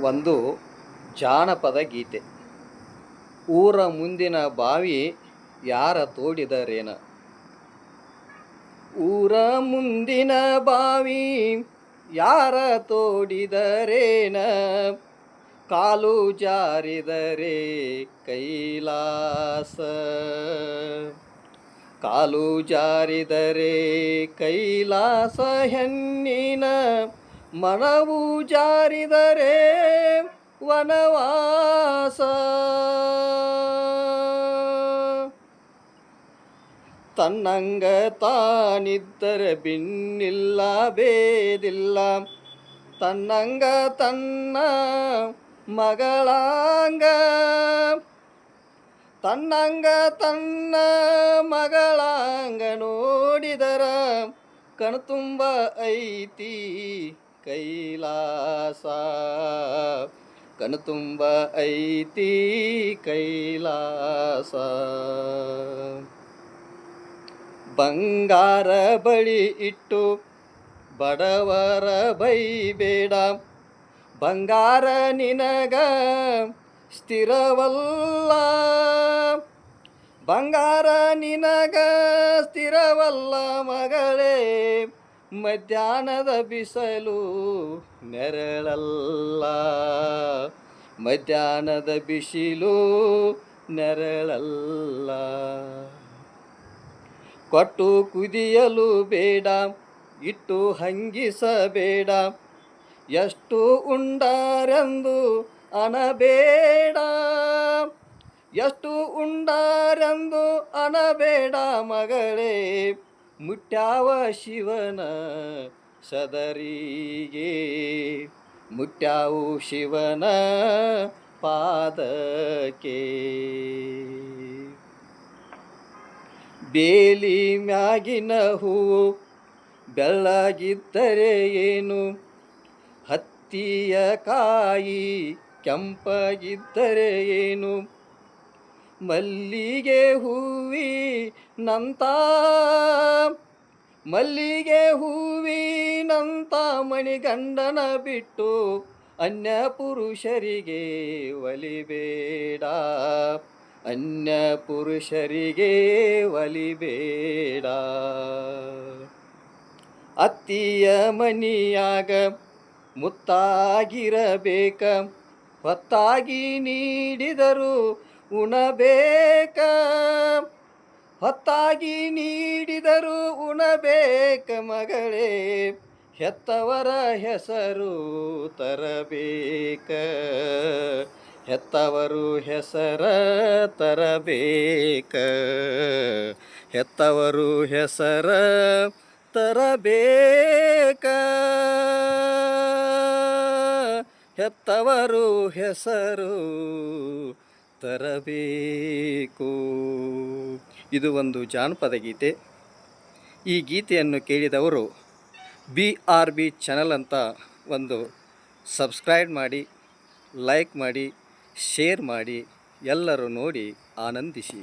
ಒಂದು ಜಾನಪದ ಗೀತೆ. ಊರ ಮುಂದಿನ ಬಾವಿ ಯಾರ ತೋಡಿದರೇನ? ಊರ ಮುಂದಿನ ಬಾವಿ ಯಾರ ತೋಡಿದರೇನ? ಕಾಲು ಜಾರಿದರೆ ಕೈಲಾಸ. ಕಾಲು ಜಾರಿದರೆ ಕೈಲಾಸ ಹೆಣ್ಣಿನ ಮನವು ಜಾರಿದರೆ ವನವಾಸ. ತನ್ನಂಗ ತಾನಿದ್ದರೆ ಬಿನ್ನಿಲ್ಲ, ಬೇದಿಲ್ಲ. ತನ್ನಂಗ ತನ್ನ ಮಗಳಾಂಗ. ತನ್ನಂಗ ತನ್ನ ಮಗಳಾಂಗ ನೋಡಿದರ ಕಣ್ತುಂಬ ಐತಿ. ಕೈಲಾಸ. ಕನತುಂಬ ಐತಿ ಕೈಲಾಸ. ಬಂಗಾರ ಬಳಿ ಇಟ್ಟು ಬಡವರ ಬೈಬೇಡ. ಬಂಗಾರ ನಿನಗ ಸ್ಥಿರವಲ್ಲ. ಬಂಗಾರ ನಿನಗ ಸ್ಥಿರವಲ್ಲ ಮಗಳೇ. ಮಧ್ಯಾಹ್ನದ ಬಿಸಲು ನೆರಳಲ್ಲ. ಮಧ್ಯಾಹ್ನದ ಬಿಸಿಲು ನೆರಳಲ್ಲ. ಕೊಟ್ಟು ಕುದಿಯಲು ಬೇಡ, ಇಟ್ಟು ಹಂಗಿಸಬೇಡ. ಎಷ್ಟು ಉಂಡಾರೆಂದು ಅನಬೇಡ ಎಷ್ಟು ಉಂಡಾರೆಂದು ಅನಬೇಡ ಮಗಳೇ. ಮುಟ್ಯಾವ ಶಿವನ ಸದರಿಗೆ. ಮುಟ್ಟಾವು ಶಿವನ ಪಾದಕ್ಕೆ. ಬೇಲಿ ಮ್ಯಾಗಿನ ಹೂವು ಬೆಳ್ಳಗಿದ್ದರೆ ಏನು? ಹತ್ತಿಯ ಕಾಯಿ ಕೆಂಪಗಿದ್ದರೆ ಏನು? ಮಲ್ಲಿಗೆ ಹೂವಿನಂತ ಮಲ್ಲಿಗೆ ಹೂವಿನಂತ ಮಣಿಗಂಡನ ಬಿಟ್ಟು ಅನ್ಯ ಪುರುಷರಿಗೆ ಒಲಿಬೇಡ. ಅನ್ಯ ಪುರುಷರಿಗೆ ಒಲಿಬೇಡ. ಅತ್ತಿಯ ಮನಿಯಾಗ ಮುತ್ತಾಗಿರಬೇಕ. ಹೊತ್ತಾಗಿ ನೀಡಿದರು ಉಣಬೇಕ. ಹೊತ್ತಾಗಿ ನೀಡಿದರು ಉಣಬೇಕ ಮಗಳೇ, ಹೆತ್ತವರ ಹೆಸರು ತರಬೇಕ. ಹೆತ್ತವರು ಹೆಸರ ತರಬೇಕ. ಹೆತ್ತವರು ಹೆಸರ ತರಬೇಕ. ಹೆತ್ತವರು ಹೆಸರು ತರಬೇಕು. ಇದು ಒಂದು ಜಾನಪದ ಗೀತೆ. ಈ ಗೀತೆಯನ್ನು ಕೇಳಿದವರು ಬಿ ಆರ್ ಬಿ ಚಾನಲ್ ಅಂತ ಒಂದು ಸಬ್ಸ್ಕ್ರೈಬ್ ಮಾಡಿ, ಲೈಕ್ ಮಾಡಿ, ಶೇರ್ ಮಾಡಿ, ಎಲ್ಲರೂ ನೋಡಿ ಆನಂದಿಸಿ.